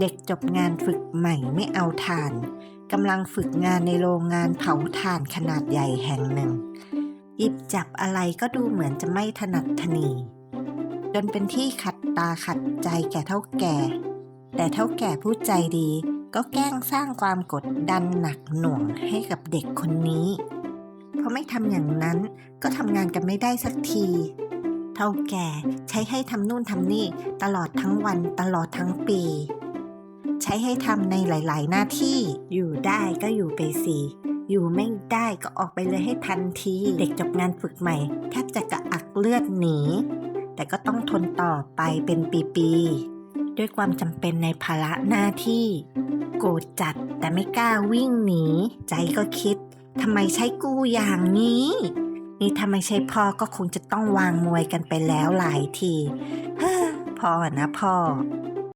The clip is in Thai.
เด็กจบงานฝึกใหม่ไม่เอาถ่านกำลังฝึกงานในโรงงานเผาถ่านขนาดใหญ่แห่งหนึ่ง หยิบจับอะไรก็ดูเหมือนจะไม่ถนัดถนี จนเป็นที่ขัดตาขัดใจแก่เท่าแก่ แต่เท่าแก่ผู้ใจดี ก็แกล้งสร้างความกดดันหนักหน่วงให้กับเด็กคนนี้ เพราะไม่ทำอย่างนั้นก็ทำงานกันไม่ได้สักที เท่าแก่ ใช้ให้ทำนู่นทำนี่ตลอดทั้งวันตลอดทั้งปี ใช้ให้ทำในหลาย ๆ หน้าที่อยู่ได้ก็อยู่ไปสิอยู่ไม่ได้ก็ออกไปเลยให้ทันที เด็กจบงานฝึกใหม่ แทบจะกระอักเลือดหนี แต่ก็ต้องทนต่อไปเป็นปีๆด้วยความจำเป็นในภาระหน้าที่ โกรธจัดแต่ไม่กล้าวิ่งหนี ใจก็คิดทำไมใช้กูอย่างนี้ นี่ถ้าไม่ใช่พ่อก็คงจะต้องวางมวยกันไปแล้วหลายทีเฮ้อพ่อนะพ่อ